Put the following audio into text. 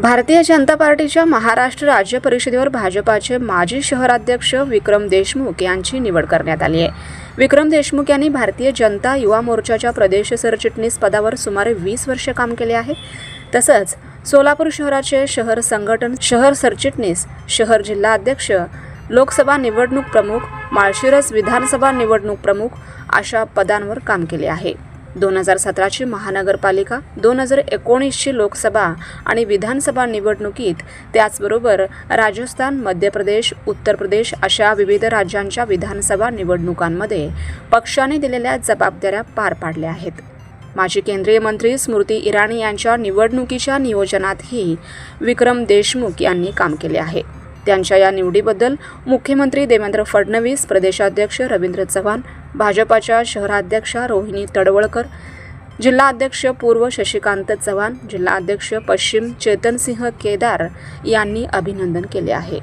भारतीय जनता पार्टीच्या महाराष्ट्र राज्य परिषदेवर भाजपाचे माजी शहराध्यक्ष विक्रम देशमुख यांची निवड करण्यात आली आहे. विक्रम देशमुख यांनी भारतीय जनता युवा मोर्चाच्या प्रदेश सरचिटणीस पदावर सुमारे वीस वर्ष काम केले आहे. तसंच सोलापूर शहराचे शहर संघटन शहर सरचिटणीस शहर जिल्हा अध्यक्ष लोकसभा निवडणूक प्रमुख माळशिरस विधानसभा निवडणूक प्रमुख अशा पदांवर काम केले आहे. दोन हजार सतराची महानगरपालिका दोन हजार एकोणीसची लोकसभा आणि विधानसभा निवडणुकीत त्याचबरोबर राजस्थान मध्य प्रदेश उत्तर प्रदेश अशा विविध राज्यांच्या विधानसभा निवडणुकांमध्ये पक्षाने दिलेल्या जबाबदाऱ्या पार पाडल्या आहेत. माजी केंद्रीय मंत्री स्मृती इराणी यांच्या निवडणुकीच्या नियोजनातही विक्रम देशमुख यांनी काम केले आहे. त्यांच्या या निवडीबद्दल मुख्यमंत्री देवेंद्र फडणवीस प्रदेशाध्यक्ष रवींद्र चव्हाण भाजपाच्या शहराध्यक्षा रोहिणी तडवळकर जिल्हाध्यक्ष पूर्व शशिकांत चव्हाण जिल्हाध्यक्ष पश्चिम चेतनसिंह केदार यांनी अभिनंदन केले आहे.